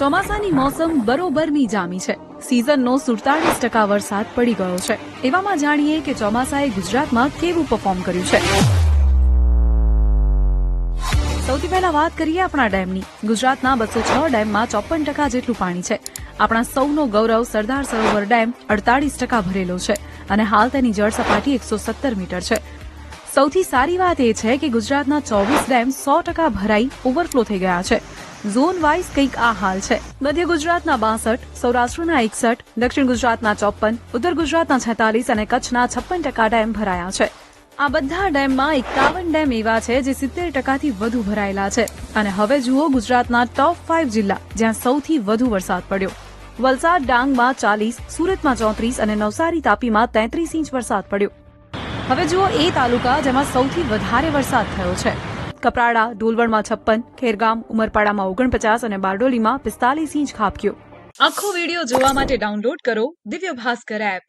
ચોમાસાની મોસમ બરોબરની જામી છે. સિઝનનો સુડતાલીસ ટકા વરસાદ પડી ગયો છે. એવામાં જાણીએ કે ચોમાસાએ ગુજરાતમાં કેવું પરફોર્મ કર્યું છે. સૌથી પહેલા વાત કરીએ આપણા ડેમની. ગુજરાતના બસો છ ડેમમાં ચોપન ટકા જેટલું પાણી છે. આપણા સૌનો ગૌરવ સરદાર સરોવર ડેમ અડતાલીસ ટકા ભરેલો છે અને હાલ તેની જળ સપાટી એકસો સત્તર મીટર છે. સૌથી સારી વાત એ છે કે ગુજરાતના ચોવીસ ડેમ સો ટકા ભરાઈ ઓવરફ્લો થઈ ગયા છે. ઝોન વાઇઝ કંઈક આ હાલ છે. મધ્ય ગુજરાતના બાસઠ, સૌરાષ્ટ્રના એકસઠ, દક્ષિણ ગુજરાતના ચોપન, ઉત્તર ગુજરાતના છેતાલીસ અને કચ્છના છપ્પન ટકા ડેમ ભરાયા છે. આ બધા ડેમમાં એકાવન ડેમ એવા છે જે સિત્તેર ટકાથી વધુ ભરાયેલા છે. અને હવે જુઓ ગુજરાતના ટોપ ફાઇવ જિલ્લા, જ્યાં સૌથી વધુ વરસાદ પડ્યો. વલસાડ ડાંગમાં ચાલીસ, સુરતમાં ચોત્રીસ અને નવસારી તાપીમાં તેત્રીસ ઇંચ વરસાદ પડ્યો. હવે જુઓ એ તાલુકા જેમાં સૌથી વધારે વરસાદ થયો છે. કપરાડા ડોલવણમાં છપ્પન, ખેરગામ, ઉમરપાડામાં ઓગણપચાસ અને બારડોલીમાં પિસ્તાલીસ ઇંચ ખાબક્યો. આખો વીડિયો જોવા માટે ડાઉનલોડ કરો દિવ્ય ભાસ્કર એપ